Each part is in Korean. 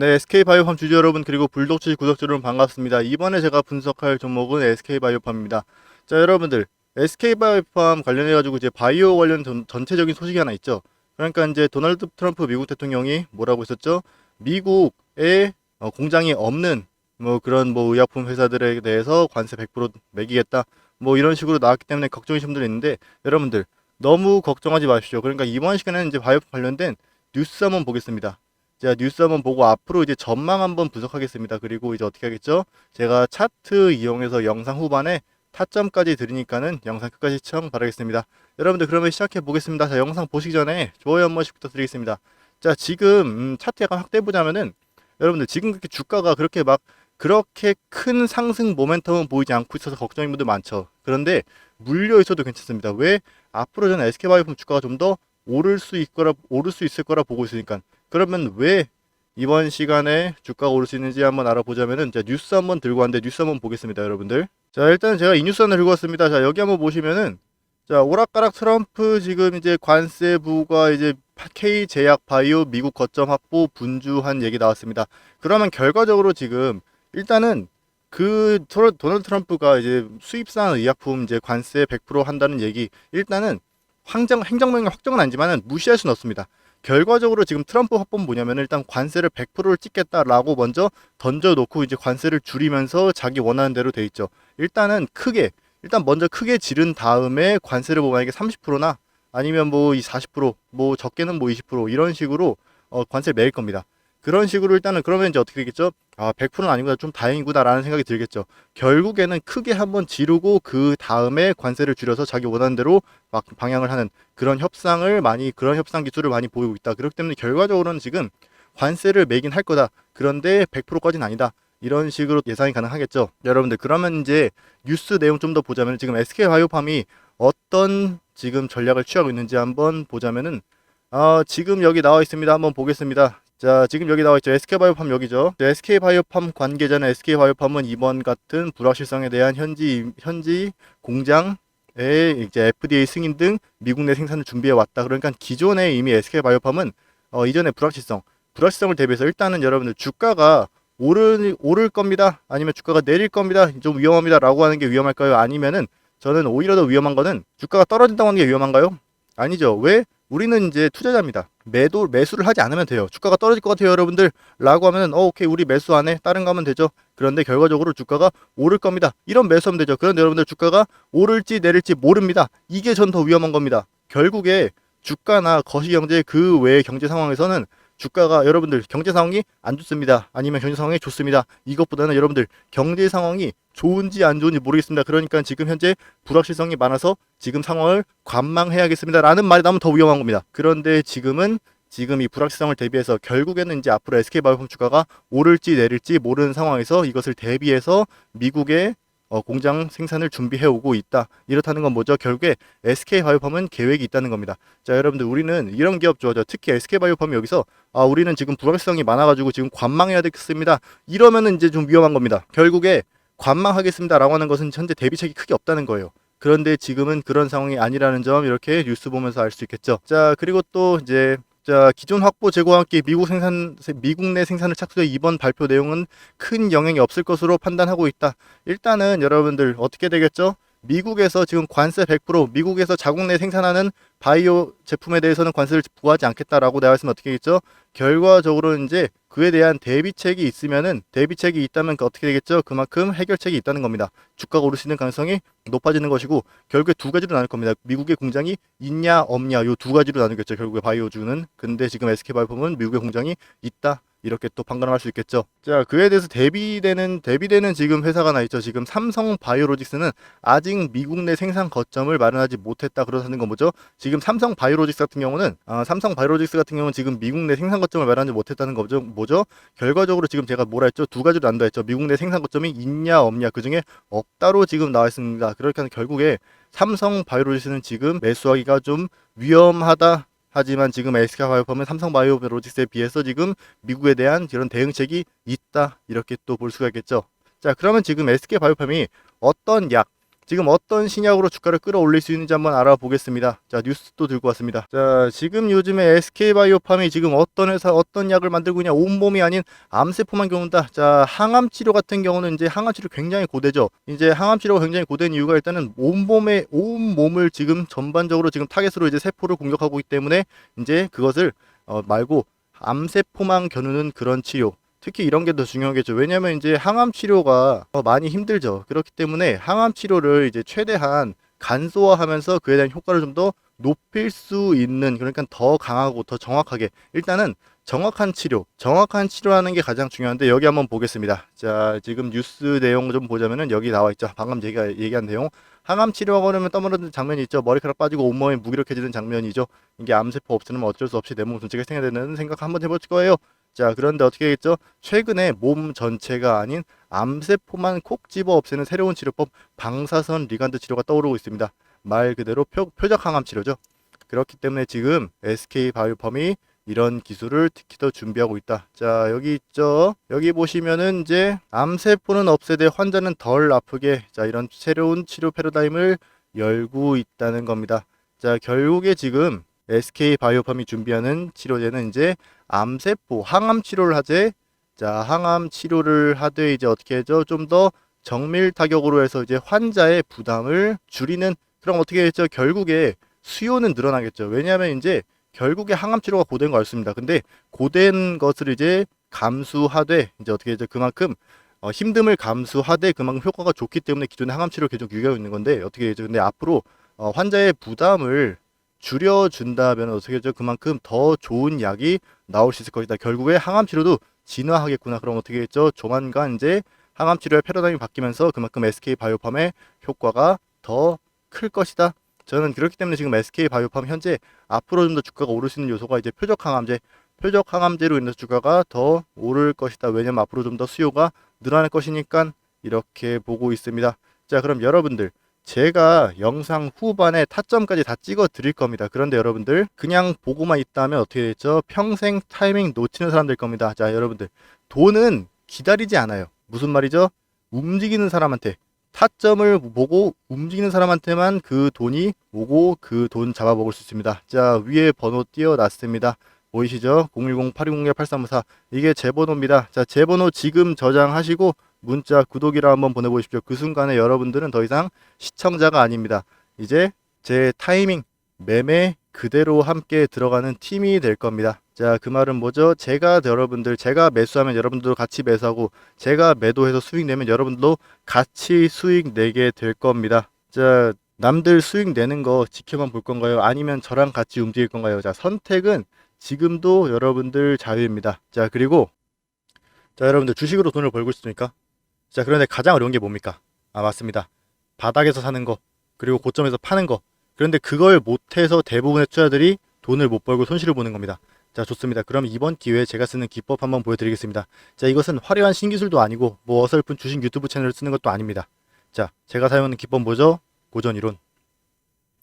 네, SK바이오팜 주주 여러분 그리고 불독치 구독자 여러분 반갑습니다. 이번에 제가 분석할 종목은 SK바이오팜입니다. 자, 여러분들 SK바이오팜 관련해 가지고 이제 바이오 관련 전, 전체적인 소식이 하나 있죠. 그러니까 이제 도널드 트럼프 미국 대통령이 뭐라고 했었죠? 미국에 어, 공장이 없는 뭐 그런 뭐 의약품 회사들에 대해서 관세 100% 매기겠다. 뭐 이런 식으로 나왔기 때문에 걱정이신 분들이 있는데 여러분들 너무 걱정하지 마십시오. 그러니까 이번 시간에는 이제 바이오 관련된 뉴스 한번 보겠습니다. 제가 뉴스 한번 보고 앞으로 이제 전망 한번 분석하겠습니다. 그리고 이제 어떻게 하겠죠? 제가 차트 이용해서 영상 후반에 타점까지 드리니까는 영상 끝까지 시청 바라겠습니다. 여러분들 그러면 시작해 보겠습니다. 자, 영상 보시기 전에 좋아요 한 번씩 부탁드리겠습니다. 자, 지금 음, 차트 약간 확대해 보자면은 여러분들 지금 그렇게 주가가 그렇게 막 그렇게 큰 상승 모멘텀은 보이지 않고 있어서 걱정인 분들 많죠. 그런데 물려 있어도 괜찮습니다. 왜? 앞으로 저는 SK바이오품 주가가 좀 더 오를 수 있거라 오를 수 있을 거라 보고 있으니까. 그러면 왜 이번 시간에 주가가 오를 수 있는지 한번 알아보자면은 자 뉴스 한번 들고 왔는데 뉴스 한번 보겠습니다, 여러분들. 자 일단 제가 이 뉴스 하나 들고 왔습니다. 자 여기 한번 보시면은 자 오락가락 트럼프 지금 이제 관세부가 이제 K 제약 바이오 미국 거점 확보 분주한 얘기 나왔습니다. 그러면 결과적으로 지금 일단은 그 토- 도널드 트럼프가 이제 수입산 의약품 이제 관세 100% 한다는 얘기 일단은 황정 행정명령 확정은 아니지만은 무시할 수는 없습니다. 결과적으로 지금 트럼프 합법은 뭐냐면 일단 관세를 100%를 찍겠다라고 먼저 던져놓고 이제 관세를 줄이면서 자기 원하는 대로 돼 있죠. 일단은 크게 일단 먼저 크게 지른 다음에 관세를 뭐 만약에 30%나 아니면 뭐 이 40%뭐 적게는 뭐 20% 이런 식으로 어, 관세를 매길 겁니다. 그런 식으로 일단은 그러면 이제 어떻게 되겠죠? 아 100%는 아니구나 좀 다행이구나라는 생각이 들겠죠. 결국에는 크게 한번 지르고 그 다음에 관세를 줄여서 자기 원하는 대로 막 방향을 하는 그런 협상을 많이 그런 협상 기술을 많이 보이고 있다. 그렇기 때문에 결과적으로는 지금 관세를 매긴 할 거다. 그런데 100%까지는 아니다. 이런 식으로 예상이 가능하겠죠. 여러분들 그러면 이제 뉴스 내용 좀 더 보자면 지금 SK 바이오팜이 어떤 지금 전략을 취하고 있는지 한번 보자면은 어, 지금 여기 나와 있습니다. 한번 보겠습니다. 자, 지금 여기 나와 있죠. SK바이오팜 여기죠. 네, SK바이오팜 관계자는 SK바이오팜은 이번 같은 불확실성에 대한 현지 현지 공장 에 이제 FDA 승인 등 미국 내 생산을 준비해 왔다. 그러니까 기존에 이미 SK바이오팜은 어, 이전에 불확실성, 불확실성을 대비해서 일단은 여러분들 주가가 오를 오를 겁니다. 아니면 주가가 내릴 겁니다. 좀 위험합니다라고 하는 게 위험할까요? 아니면은 저는 오히려 더 위험한 거는 주가가 떨어진다고 하는 게 위험한가요? 아니죠. 왜? 우리는 이제 투자자입니다. 매도 매수를 하지 않으면 돼요. 주가가 떨어질 것 같아요, 여러분들.라고 하면은 어 오케이 우리 매수 안 해. 다른 거 하면 되죠. 그런데 결과적으로 주가가 오를 겁니다. 이런 매수하면 되죠. 그런데 여러분들 주가가 오를지 내릴지 모릅니다. 이게 전 더 위험한 겁니다. 결국에 주가나 거시 경제 그 외의 경제 상황에서는 주가가 여러분들 경제 상황이 안 좋습니다. 아니면 경제 상황이 좋습니다. 이것보다는 여러분들 경제 상황이 좋은지 안 좋은지 모르겠습니다. 그러니까 지금 현재 불확실성이 많아서 지금 상황을 관망해야겠습니다 라는 말이 나오면 더 위험한 겁니다. 그런데 지금은 지금 이 불확실성을 대비해서 결국에는 이제 앞으로 SK바이오팜 주가가 오를지 내릴지 모르는 상황에서 이것을 대비해서 미국의 어, 공장 생산을 준비해 오고 있다. 이렇다는 건 뭐죠? 결국에 SK바이오팜은 계획이 있다는 겁니다. 자, 여러분들 우리는 이런 기업 좋아하죠. 특히 SK바이오팜이 여기서 아, 우리는 지금 불확실성이 많아가지고 지금 관망해야 되겠습니다. 이러면은 이제 좀 위험한 겁니다. 결국에 관망하겠습니다라고 하는 것은 현재 대비책이 크게 없다는 거예요. 그런데 지금은 그런 상황이 아니라는 점 이렇게 뉴스 보면서 알 수 있겠죠. 자, 그리고 또 이제 자, 기존 확보 제고와 함께 미국 생산 미국 내 생산을 착수해 이번 발표 내용은 큰 영향이 없을 것으로 판단하고 있다. 일단은 여러분들 어떻게 되겠죠? 미국에서 지금 관세 100% 미국에서 자국 내 생산하는 바이오 제품에 대해서는 관세를 부과하지 않겠다라고 나와 있으면 어떻게 되겠죠? 결과적으로 이제 그에 대한 대비책이 있으면은 대비책이 있다면 그 어떻게 되겠죠? 그만큼 해결책이 있다는 겁니다. 주가가 오를 수 있는 가능성이 높아지는 것이고 결국에 두 가지로 나눌 겁니다. 미국의 공장이 있냐 없냐 요 두 가지로 나누겠죠. 결국에 바이오주는 근데 지금 SK바이오팜은 미국의 공장이 있다. 이렇게 또 판단할 수 있겠죠. 자, 그에 대해서 대비되는 대비되는 지금 회사가 하나 있죠. 지금 삼성 바이오로직스는 아직 미국 내 생산 거점을 마련하지 못했다 그러는 건 뭐죠? 지금 삼성 바이오로직스 같은 경우는 아, 삼성 바이오로직스 같은 경우는 지금 미국 내 생산 거점을 마련하지 못했다는 거죠. 뭐죠? 결과적으로 지금 제가 뭐라 했죠? 두 가지로 난다 했죠. 미국 내 생산 거점이 있냐 없냐 그 중에 없다로 지금 나와 있습니다. 그러니까 결국에 삼성 바이오로직스는 지금 매수하기가 좀 위험하다. 하지만 지금 SK 바이오팜은 삼성 바이오로직스에 비해서 지금 미국에 대한 이런 대응책이 있다. 이렇게 또 볼 수가 있겠죠. 자, 그러면 지금 SK 바이오팜이 어떤 약 지금 어떤 신약으로 주가를 끌어올릴 수 있는지 한번 알아보겠습니다. 자, 뉴스도 들고 왔습니다. 자, 지금 요즘에 SK바이오팜이 지금 어떤 회사, 어떤 약을 만들고 있냐, 온몸이 아닌 암세포만 경우다. 자, 항암 치료 같은 경우는 이제 항암 치료 굉장히 고되죠. 이제 항암 치료가 굉장히 고된 이유가 일단은 온몸에, 온몸을 지금 전반적으로 지금 타겟으로 이제 세포를 공격하고 있기 때문에 이제 그것을 어, 말고 암세포만 겨누는 그런 치료. 특히 이런 게 더 중요하겠죠. 왜냐면 이제 항암 치료가 더 많이 힘들죠. 그렇기 때문에 항암 치료를 이제 최대한 간소화하면서 그에 대한 효과를 좀 더 높일 수 있는 그러니까 더 강하고 더 정확하게 일단은 정확한 치료, 정확한 치료하는 게 가장 중요한데 여기 한번 보겠습니다. 자, 지금 뉴스 내용 좀 보자면은 여기 나와 있죠. 방금 제가 얘기한 내용. 항암 치료하고 그러면 떠무르는 장면이 있죠. 머리카락 빠지고 온몸이 무기력해지는 장면이죠. 이게 암세포 없으면 어쩔 수 없이 내 몸 전체가 생겨야 되는 생각 한번 해볼 거예요. 자, 그런데 어떻게 했죠? 최근에 몸 전체가 아닌 암세포만 콕 집어 없애는 새로운 치료법 방사선 리간드 치료가 떠오르고 있습니다. 말 그대로 표, 표적 항암 치료죠. 그렇기 때문에 지금 SK 바이오펌이 이런 기술을 특히 더 준비하고 있다. 자, 여기 있죠. 여기 보시면은 이제 암세포는 없애되 환자는 덜 아프게 자, 이런 새로운 치료 패러다임을 열고 있다는 겁니다. 자, 결국에 지금 SK 바이오팜이 준비하는 치료제는 이제 암세포 항암 치료를 하재. 자 항암 치료를 하되 이제 어떻게 하죠? 좀 더 정밀 타격으로 해서 이제 환자의 부담을 줄이는 그럼 어떻게 했죠? 결국에 수요는 늘어나겠죠. 왜냐하면 이제 결국에 항암 치료가 고된 거 알습니다. 근데 고된 것을 이제 감수하되 이제 어떻게 했죠? 그만큼 어, 힘듦을 감수하되 그만큼 효과가 좋기 때문에 기존의 항암 치료를 계속 유지하고 있는 건데 어떻게 했죠? 근데 앞으로 어, 환자의 부담을 줄여준다면 어떻게 되죠? 그만큼 더 좋은 약이 나올 수 있을 것이다. 결국에 항암 치료도 진화하겠구나. 그럼 어떻게 했죠? 조만간 이제 항암 치료의 패러다임이 바뀌면서 그만큼 SK 바이오팜의 효과가 더 클 것이다. 저는 그렇기 때문에 지금 SK 바이오팜 현재 앞으로 좀 더 주가가 오를 수 있는 요소가 이제 표적 항암제, 표적 항암제로 인해서 주가가 더 오를 것이다. 왜냐면 앞으로 좀 더 수요가 늘어날 것이니까 이렇게 보고 있습니다. 자, 그럼 여러분들 제가 영상 후반에 타점까지 다 찍어 드릴 겁니다. 그런데 여러분들 그냥 보고만 있다면 어떻게 되죠? 평생 타이밍 놓치는 사람들 겁니다. 자, 여러분들 돈은 기다리지 않아요. 무슨 말이죠? 움직이는 사람한테 타점을 보고 움직이는 사람한테만 그 돈이 오고 그 돈 잡아먹을 수 있습니다. 자, 위에 번호 띄워놨습니다. 보이시죠? 010-8201-8354 이게 제 번호입니다. 자, 제 번호 지금 저장하시고 문자 구독이라 한번 보내보십시오. 그 순간에 여러분들은 더 이상 시청자가 아닙니다. 이제 제 타이밍 매매 그대로 함께 들어가는 팀이 될 겁니다. 자, 그 말은 뭐죠? 제가 여러분들, 제가 매수하면 여러분들도 같이 매수하고, 제가 매도해서 수익 내면 여러분들도 같이 수익 내게 될 겁니다. 자, 남들 수익 내는 거 지켜만 볼 건가요? 아니면 저랑 같이 움직일 건가요? 자, 선택은 지금도 여러분들 자유입니다. 자, 그리고, 자, 여러분들 주식으로 돈을 벌고 있습니까? 자, 그런데 가장 어려운 게 뭡니까? 아, 맞습니다. 바닥에서 사는 거, 그리고 고점에서 파는 거. 그런데 그걸 못해서 대부분의 투자들이 돈을 못 벌고 손실을 보는 겁니다. 자, 좋습니다. 그럼 이번 기회에 제가 쓰는 기법 한번 보여드리겠습니다. 자, 이것은 화려한 신기술도 아니고, 뭐 어설픈 주식 유튜브 채널을 쓰는 것도 아닙니다. 자, 제가 사용하는 기법 뭐죠? 고전 이론.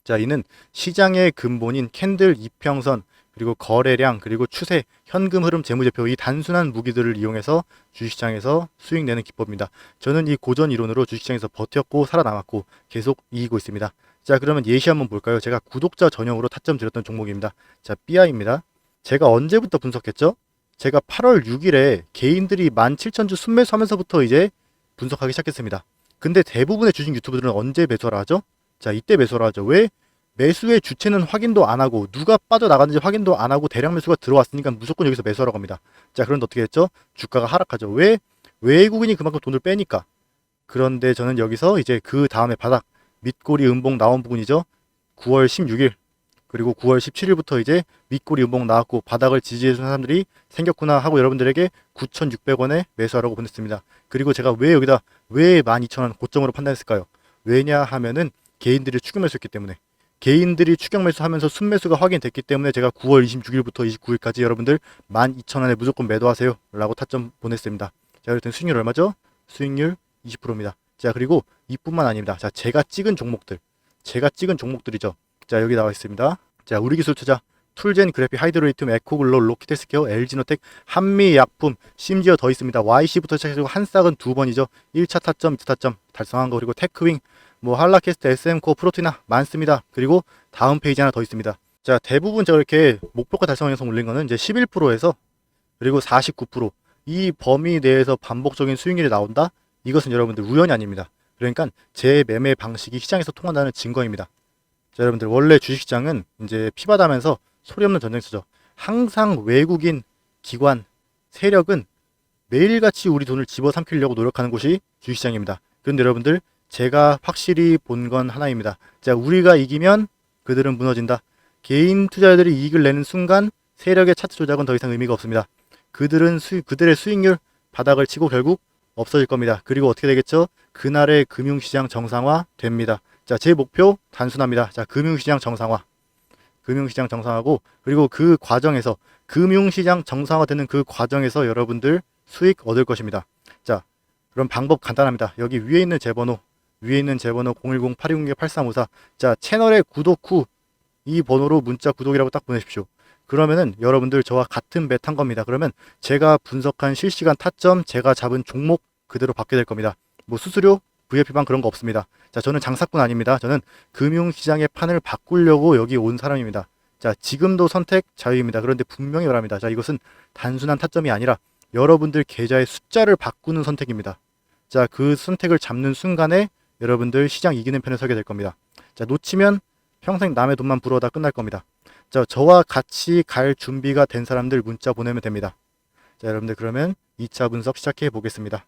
자, 이는 시장의 근본인 캔들 이평선, 그리고 거래량, 그리고 추세, 현금 흐름 재무제표 이 단순한 무기들을 이용해서 주식시장에서 수익 내는 기법입니다. 저는 이 고전 이론으로 주식시장에서 버텼고 살아남았고 계속 이기고 있습니다. 자, 그러면 예시 한번 볼까요? 제가 구독자 전용으로 타점 드렸던 종목입니다. 자, BI입니다. 제가 언제부터 분석했죠? 제가 8월 6일에 개인들이 17,000주 순매수하면서부터 이제 분석하기 시작했습니다. 근데 대부분의 주식 유튜브들은 언제 매수를 하죠? 자, 이때 매수를 하죠. 왜? 매수의 주체는 확인도 안 하고 누가 빠져나갔는지 확인도 안 하고 대량 매수가 들어왔으니까 무조건 여기서 매수하라고 합니다. 자, 그런데 어떻게 했죠? 주가가 하락하죠. 왜? 외국인이 그만큼 돈을 빼니까. 그런데 저는 여기서 이제 그 다음에 바닥 밑꼬리 음봉 나온 부분이죠. 9월 16일 그리고 9월 17일부터 이제 밑꼬리 음봉 나왔고 바닥을 지지해준 사람들이 생겼구나 하고 여러분들에게 9,600원에 매수하라고 보냈습니다. 그리고 제가 왜 여기다 왜 12,000원 고점으로 판단했을까요? 왜냐 하면은 개인들이 매수했기 때문에 개인들이 추격 매수하면서 순매수가 확인됐기 때문에 제가 9월 26일부터 29일까지 여러분들 12,000원에 무조건 매도하세요 라고 타점 보냈습니다. 자, 그랬더니 수익률 얼마죠? 수익률 20%입니다. 자, 그리고 이뿐만 아닙니다. 자, 제가 찍은 종목들. 제가 찍은 종목들이죠. 자, 여기 나와 있습니다. 자, 우리 기술 투자 툴젠 그래픽 하이드로리튬 에코글로 로키텔스케어 LG노텍 한미약품 심지어 더 있습니다. YC부터 시작해서 한 싹은 두 번이죠. 1차 타점, 2차 타점 달성한 거 그리고 테크윙 뭐 할라캐스트 SM코 프로티나 많습니다. 그리고 다음 페이지 하나 더 있습니다. 자 대부분 제가 이렇게 목표가 달성 영상 올린 거는 이제 11%에서 그리고 49%이 범위 내에서 반복적인 수익률이 나온다. 이것은 여러분들 우연이 아닙니다. 그러니까 제 매매 방식이 시장에서 통한다는 증거입니다. 자, 여러분들 원래 주식시장은 이제 피바다면서 소리 없는 전쟁터죠. 항상 외국인 기관 세력은 매일같이 우리 돈을 집어삼키려고 노력하는 곳이 주식시장입니다. 그런데 여러분들 제가 확실히 본 건 하나입니다. 자, 우리가 이기면 그들은 무너진다. 개인 투자자들이 이익을 내는 순간 세력의 차트 조작은 더 이상 의미가 없습니다. 그들은 수, 그들의 수익률 바닥을 치고 결국 없어질 겁니다. 그리고 어떻게 되겠죠? 그날의 금융시장 정상화 됩니다. 자, 제 목표 단순합니다. 자, 금융시장 정상화. 금융시장 정상화고 그리고 그 과정에서 금융시장 정상화되는 그 과정에서 여러분들 수익 얻을 것입니다. 자, 그럼 방법 간단합니다. 여기 위에 있는 제 번호, 위에 있는 제 번호 010-8206-8354. 자, 채널에 구독 후 이 번호로 문자 구독이라고 딱 보내십시오. 그러면은 여러분들 저와 같은 배 탄 겁니다. 그러면 제가 분석한 실시간 타점, 제가 잡은 종목 그대로 받게 될 겁니다. 뭐 수수료, VIP방 그런 거 없습니다. 자, 저는 장사꾼 아닙니다. 저는 금융시장의 판을 바꾸려고 여기 온 사람입니다. 자, 지금도 선택 자유입니다. 그런데 분명히 말합니다. 자, 이것은 단순한 타점이 아니라 여러분들 계좌의 숫자를 바꾸는 선택입니다. 자, 그 선택을 잡는 순간에 여러분들 시장 이기는 편에 서게 될 겁니다. 자, 놓치면 평생 남의 돈만 불어다 끝날 겁니다. 자, 저와 같이 갈 준비가 된 사람들 문자 보내면 됩니다. 자, 여러분들 그러면 2차 분석 시작해 보겠습니다.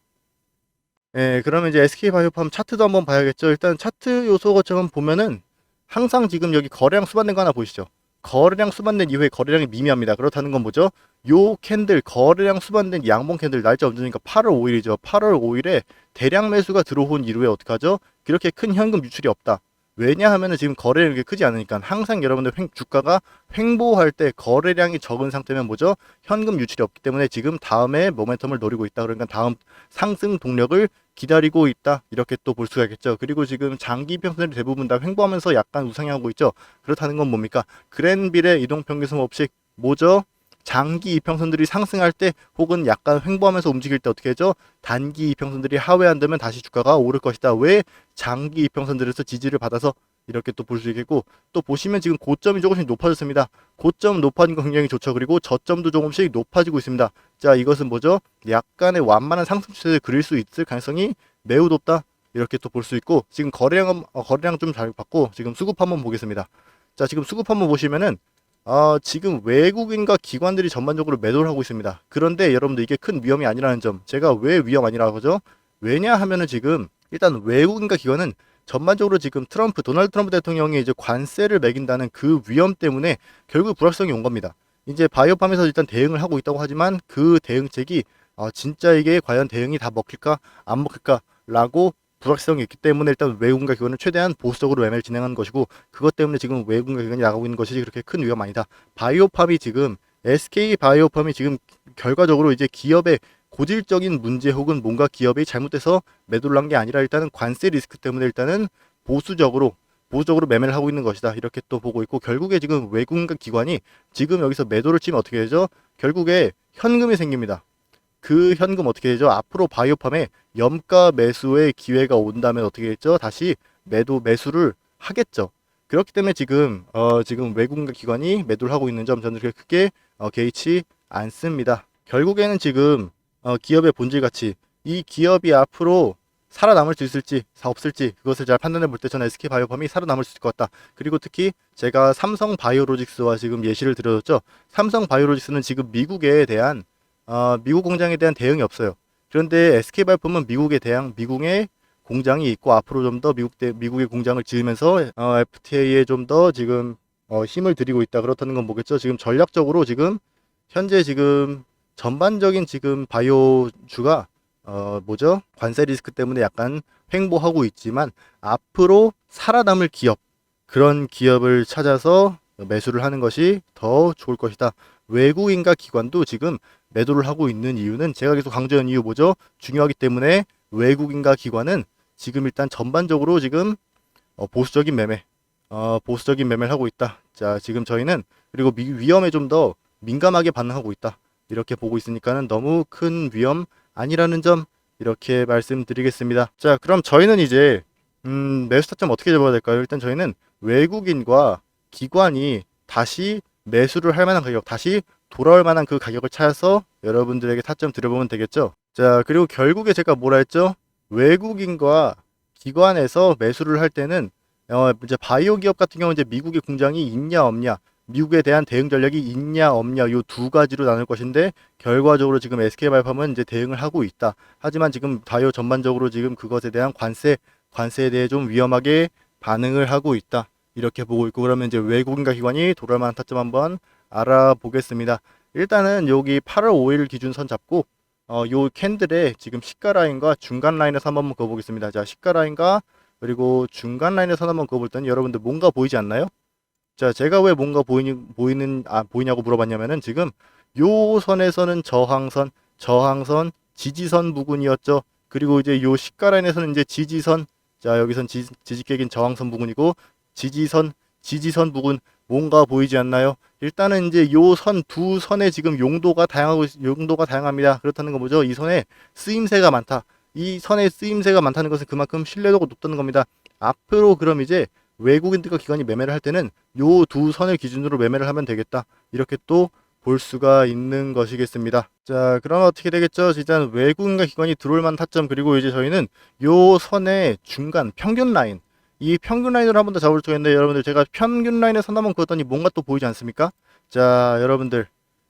예, 그러면 이제 SK바이오팜 차트도 한번 봐야겠죠. 일단 차트 요소 것처럼 보면은 항상 지금 여기 거래량 수반된 거 하나 보이시죠? 거래량 수반된 이후에 거래량이 미미합니다. 그렇다는 건 뭐죠? 요 캔들 거래량 수반된 양봉 캔들 날짜 언제니까 8월 5일이죠. 8월 5일에 대량 매수가 들어온 이후에 어떡하죠? 그렇게 큰 현금 유출이 없다. 왜냐하면은 지금 거래량이 크지 않으니까 항상 여러분들 횡, 주가가 횡보할 때 거래량이 적은 상태면 뭐죠? 현금 유출이 없기 때문에 지금 다음에 모멘텀을 노리고 있다. 그러니까 다음 상승 동력을 기다리고 있다. 이렇게 또 볼 수가 있겠죠. 그리고 지금 장기 평선들이 대부분 다 횡보하면서 약간 우상향하고 있죠. 그렇다는 건 뭡니까? 그랜빌의 이동 평균선 법칙 뭐죠? 장기 이평선들이 상승할 때 혹은 약간 횡보하면서 움직일 때 어떻게 하죠? 단기 이평선들이 하회한다면 다시 주가가 오를 것이다. 왜 장기 이평선들에서 지지를 받아서 이렇게 또 볼 수 있겠고 또 보시면 지금 고점이 조금씩 높아졌습니다. 고점 높아진 거 굉장히 좋죠. 그리고 저점도 조금씩 높아지고 있습니다. 자 이것은 뭐죠? 약간의 완만한 상승 추세를 그릴 수 있을 가능성이 매우 높다. 이렇게 또 볼 수 있고 지금 거래량 어, 거래량 좀 잘 봤고 지금 수급 한번 보겠습니다. 자 지금 수급 한번 보시면은 아, 지금 외국인과 기관들이 전반적으로 매도를 하고 있습니다. 그런데 여러분들 이게 큰 위험이 아니라는 점. 제가 왜 위험 아니라고 하죠? 왜냐 하면은 지금 일단 외국인과 기관은 전반적으로 지금 트럼프, 도널드 트럼프 대통령이 이제 관세를 매긴다는 그 위험 때문에 결국 불확성이 온 겁니다. 이제 바이오팜에서 일단 대응을 하고 있다고 하지만 그 대응책이 어, 진짜 이게 과연 대응이 다 먹힐까 안 먹힐까라고 불확실성이 있기 때문에 일단 외국인과 기관은 최대한 보수적으로 매매를 진행하는 것이고 그것 때문에 지금 외국인과 기관이 나가고 있는 것이 그렇게 큰 위험 아니다. 바이오팜이 지금 SK 바이오팜이 지금 결과적으로 이제 기업의 고질적인 문제 혹은 뭔가 기업이 잘못돼서 매도를 한 게 아니라 일단은 관세 리스크 때문에 일단은 보수적으로 보수적으로 매매를 하고 있는 것이다. 이렇게 또 보고 있고 결국에 지금 외국인과 기관이 지금 여기서 매도를 치면 어떻게 되죠? 결국에 현금이 생깁니다. 그 현금 어떻게 되죠? 앞으로 바이오팜에 염가 매수의 기회가 온다면 어떻게 됐죠? 다시 매도 매수를 하겠죠. 그렇기 때문에 지금 어 지금 외국인과 기관이 매도를 하고 있는 점 저는 그렇게 크게 어 개의치 않습니다. 결국에는 지금 어 기업의 본질 가치 이 기업이 앞으로 살아남을 수 있을지 없을지 그것을 잘 판단해 볼 때 저는 SK 바이오팜이 살아남을 수 있을 것 같다. 그리고 특히 제가 삼성 바이오로직스와 지금 예시를 들어줬죠. 삼성 바이오로직스는 지금 미국에 대한 어, 미국 공장에 대한 대응이 없어요. 그런데 SK바이오팜은 미국에 대한 미국의 공장이 있고 앞으로 좀 더 미국 대, 미국의 공장을 지으면서 어, FTA에 좀 더 지금 어, 힘을 들이고 있다. 그렇다는 건 뭐겠죠? 지금 전략적으로 지금 현재 지금 전반적인 지금 바이오주가 어, 뭐죠? 관세 리스크 때문에 약간 횡보하고 있지만 앞으로 살아남을 기업 그런 기업을 찾아서 매수를 하는 것이 더 좋을 것이다. 외국인과 기관도 지금 매도를 하고 있는 이유는 제가 계속 강조한 이유 뭐죠? 중요하기 때문에 외국인과 기관은 지금 일단 전반적으로 지금 어, 보수적인 매매 어, 보수적인 매매를 하고 있다. 자, 지금 저희는 그리고 미- 위험에 좀 더 민감하게 반응하고 있다. 이렇게 보고 있으니까는 너무 큰 위험 아니라는 점 이렇게 말씀드리겠습니다. 자, 그럼 저희는 이제 음, 매수 타점 어떻게 잡아야 될까요? 일단 저희는 외국인과 기관이 다시 매수를 할 만한 가격, 다시 돌아올 만한 그 가격을 찾아서 여러분들에게 타점 드려보면 되겠죠. 자, 그리고 결국에 제가 뭐라 했죠? 외국인과 기관에서 매수를 할 때는 어, 이제 바이오 기업 같은 경우는 이제 미국의 공장이 있냐 없냐, 미국에 대한 대응 전략이 있냐 없냐 요두 가지로 나눌 것인데 결과적으로 지금 SK바이오팜은 이제 대응을 하고 있다. 하지만 지금 바이오 전반적으로 지금 그것에 대한 관세 관세에 대해 좀 위험하게 반응을 하고 있다. 이렇게 보고 있고 그러면 이제 외국인과 기관이 돌아올 만한 타점 한번 알아보겠습니다. 일단은 여기 8월 5일 기준 선 잡고 어, 요 캔들의 지금 시가 라인과 중간 라인에서 한번 그어보겠습니다. 자, 시가 라인과 그리고 중간 라인에서 한번 그어볼 때는 여러분들 뭔가 보이지 않나요? 자, 제가 왜 뭔가 보이니, 보이는, 아, 보이냐고 물어봤냐면은 지금 요 선에서는 저항선, 저항선, 지지선 부근이었죠. 그리고 이제 요 시가 라인에서는 이제 지지선, 자, 여기선 지, 지지객인 저항선 부근이고, 지지선, 지지선 부근, 뭔가 보이지 않나요? 일단은 이제 요 선 두 선의 지금 용도가 다양하고 있- 용도가 다양합니다. 그렇다는 건 뭐죠? 이 선에 쓰임새가 많다. 이 선에 쓰임새가 많다는 것은 그만큼 신뢰도가 높다는 겁니다. 앞으로 그럼 이제 외국인들과 기관이 매매를 할 때는 요 두 선을 기준으로 매매를 하면 되겠다. 이렇게 또 볼 수가 있는 것이겠습니다. 자, 그럼 어떻게 되겠죠? 일단 외국인과 기관이 들어올 만한 타점 그리고 이제 저희는 요 선의 중간 평균 라인 이 평균 라인으로 한번 더 잡을 수 있는데 여러분들 제가 평균 라인에 선 한번 그었더니 뭔가 또 보이지 않습니까? 자, 여러분들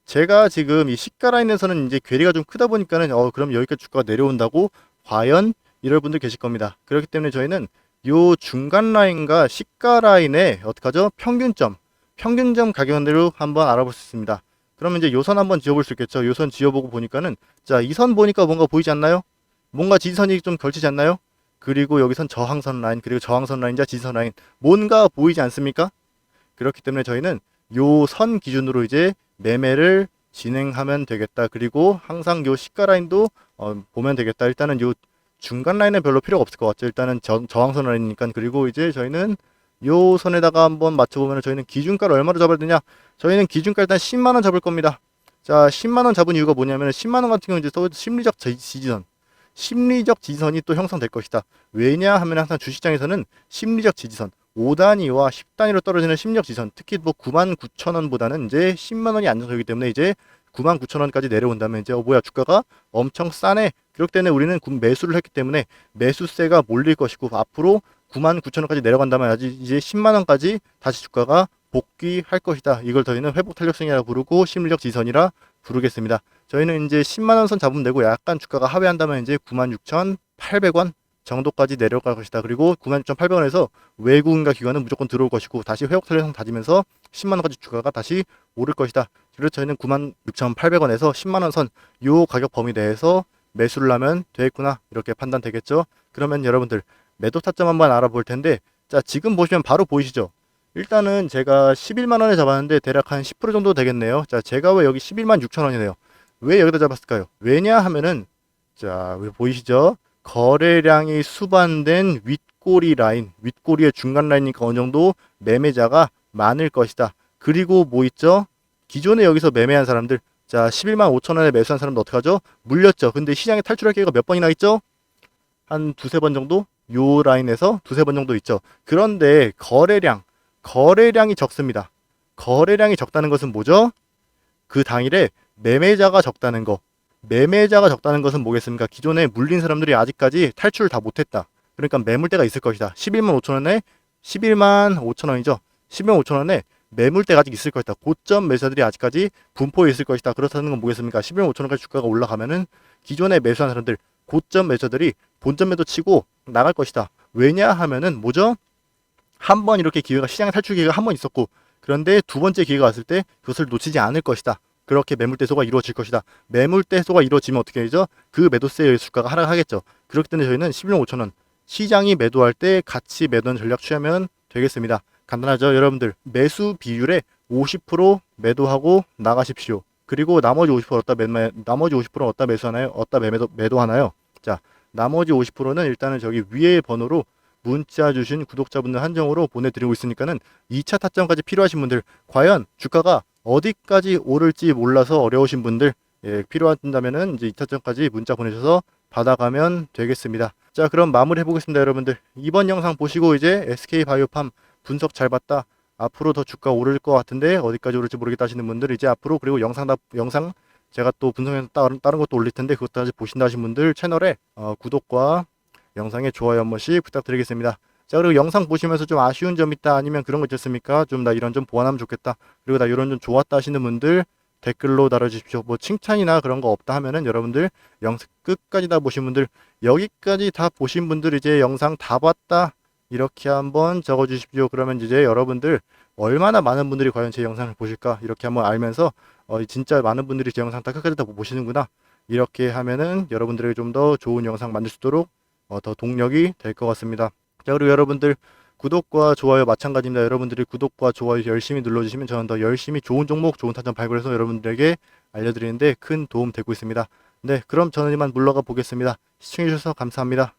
제가 지금 이 시가 라인에서는 이제 괴리가 좀 크다 보니까는 어 그럼 여기까지 주가가 내려온다고 과연 이럴 분들 계실 겁니다. 그렇기 때문에 저희는 요 중간 라인과 시가 라인의 어떡하죠? 평균점, 평균점 가격대로 한번 알아볼 수 있습니다. 그러면 이제 요선 한번 지어볼 수 있겠죠? 요선 지어보고 보니까는 자, 이 선 보니까 뭔가 보이지 않나요? 뭔가 지지선이 좀 걸치지 않나요? 그리고 여기선 저항선 라인, 그리고 저항선 라인자 지지선 라인 뭔가 보이지 않습니까? 그렇기 때문에 저희는 요 선 기준으로 이제 매매를 진행하면 되겠다. 그리고 항상 요 시가 라인도 어, 보면 되겠다. 일단은 요 중간 라인은 별로 필요가 없을 것 같죠. 일단은 저, 저항선 라인이니까 그리고 이제 저희는 요 선에다가 한번 맞춰보면 저희는 기준가를 얼마로 잡아야 되냐? 저희는 기준가 일단 10만 원 잡을 겁니다. 자, 10만 원 잡은 이유가 뭐냐면 10만 원 같은 경우 이제 또 심리적 지- 지지선, 심리적 지지선이 또 형성될 것이다. 왜냐 하면 항상 주식장에서는 심리적 지지선 5단위와 10단위로 떨어지는 심리적 지지선, 특히 뭐 9만 9천 원보다는 이제 10만 원이 안정적이기 때문에 이제 9만 9천 원까지 내려온다면 이제 어 뭐야 주가가 엄청 싸네. 그렇기 때문에 우리는 구- 매수를 했기 때문에 매수세가 몰릴 것이고 앞으로 9만 9천 원까지 내려간다면 아직 이제 10만 원까지 다시 주가가 복귀할 것이다. 이걸 저희는 회복 탄력성이라 부르고 심리적 지선이라 부르겠습니다. 저희는 이제 10만 원선 잡으면 되고 약간 주가가 하회한다면 이제 96,800원 정도까지 내려갈 것이다. 그리고 96,800원에서 외국인과 기관은 무조건 들어올 것이고 다시 회복 탄력성 다지면서 10만 원까지 주가가 다시 오를 것이다. 그래서 저희는 96,800원에서 10만 원선 요 가격 범위 내에서 매수를 하면 되겠구나. 이렇게 판단되겠죠? 그러면 여러분들 매도 타점 한번 알아볼 텐데 자, 지금 보시면 바로 보이시죠? 일단은 제가 11만 원에 잡았는데 대략 한 10% 정도 되겠네요. 자, 제가 왜 여기 11만 6천 원이네요. 왜 여기다 잡았을까요? 왜냐 하면은 자, 왜 보이시죠? 거래량이 수반된 윗꼬리 라인, 윗꼬리의 중간 라인이니까 어느 정도 매매자가 많을 것이다. 그리고 뭐 있죠? 기존에 여기서 매매한 사람들, 자, 11만 5천 원에 매수한 사람들 어떡하죠? 물렸죠. 근데 시장에 탈출할 기회가 몇 번이나 있죠? 한 두세 번 정도? 요 라인에서 두세 번 정도 있죠. 그런데 거래량, 거래량이 적습니다. 거래량이 적다는 것은 뭐죠? 그 당일에 매매자가 적다는 거. 매매자가 적다는 것은 뭐겠습니까? 기존에 물린 사람들이 아직까지 탈출을 다 못했다. 그러니까 매물대가 있을 것이다. 11만 5천 원에 11만 5천 원이죠. 11만 5천 원에 매물대가 아직 있을 것이다. 고점 매수자들이 아직까지 분포에 있을 것이다. 그렇다는 건 뭐겠습니까? 11만 5천 원까지 주가가 올라가면은 기존에 매수한 사람들 고점 매수자들이 본점 매도 치고 나갈 것이다. 왜냐 하면은 뭐죠? 한 번 이렇게 기회가 시장에 탈출 기회가 한 번 있었고 그런데 두 번째 기회가 왔을 때 그것을 놓치지 않을 것이다. 그렇게 매물대 소가 이루어질 것이다. 매물대 소가 이루어지면 어떻게 되죠? 그 매도세의 주가가 하락하겠죠. 그렇기 때문에 저희는 11만 5천 원 시장이 매도할 때 같이 매도하는 전략 취하면 되겠습니다. 간단하죠, 여러분들. 매수 비율에 50% 매도하고 나가십시오. 그리고 나머지 50% 어디다 매매, 나머지 50% 어디다 매수하나요? 어디다 매매도, 매도하나요? 자, 나머지 50%는 일단은 저기 위에 번호로 문자 주신 구독자분들 한정으로 보내드리고 있으니까는 2차 타점까지 필요하신 분들 과연 주가가 어디까지 오를지 몰라서 어려우신 분들 예, 필요하다면은 이제 2차점까지 문자 보내셔서 받아가면 되겠습니다. 자, 그럼 마무리 해 보겠습니다, 여러분들. 이번 영상 보시고 이제 SK 바이오팜 분석 잘 봤다. 앞으로 더 주가 오를 것 같은데 어디까지 오를지 모르겠다 하시는 분들 이제 앞으로 그리고 영상 다 영상 제가 또 분석해서 다른, 다른 것도 올릴 텐데 아직 보신다 하신 분들 채널에 어, 구독과 영상에 좋아요 한 번씩 부탁드리겠습니다. 자 그리고 영상 보시면서 좀 아쉬운 점 있다 아니면 그런 거 있었습니까? 좀 나 이런 점 보완하면 좋겠다. 그리고 나 이런 점 좋았다 하시는 분들 댓글로 달아주십시오. 뭐 칭찬이나 그런 거 없다 하면은 여러분들 영상 끝까지 다 보신 분들 여기까지 다 보신 분들 이제 영상 다 봤다 이렇게 한번 적어주십시오. 그러면 이제 여러분들 얼마나 많은 분들이 과연 제 영상을 보실까 이렇게 한번 알면서 어, 진짜 많은 분들이 제 영상 다 끝까지 다 보시는구나 이렇게 하면은 여러분들에게 좀 더 좋은 영상 만들 수 있도록 어, 더 동력이 될 것 같습니다. 자 그리고 여러분들 구독과 좋아요 마찬가지입니다. 여러분들이 구독과 좋아요 열심히 눌러주시면 저는 더 열심히 좋은 종목, 좋은 타점 발굴해서 여러분들에게 알려드리는데 큰 도움 되고 있습니다. 네, 그럼 저는 이만 물러가 보겠습니다. 시청해주셔서 감사합니다.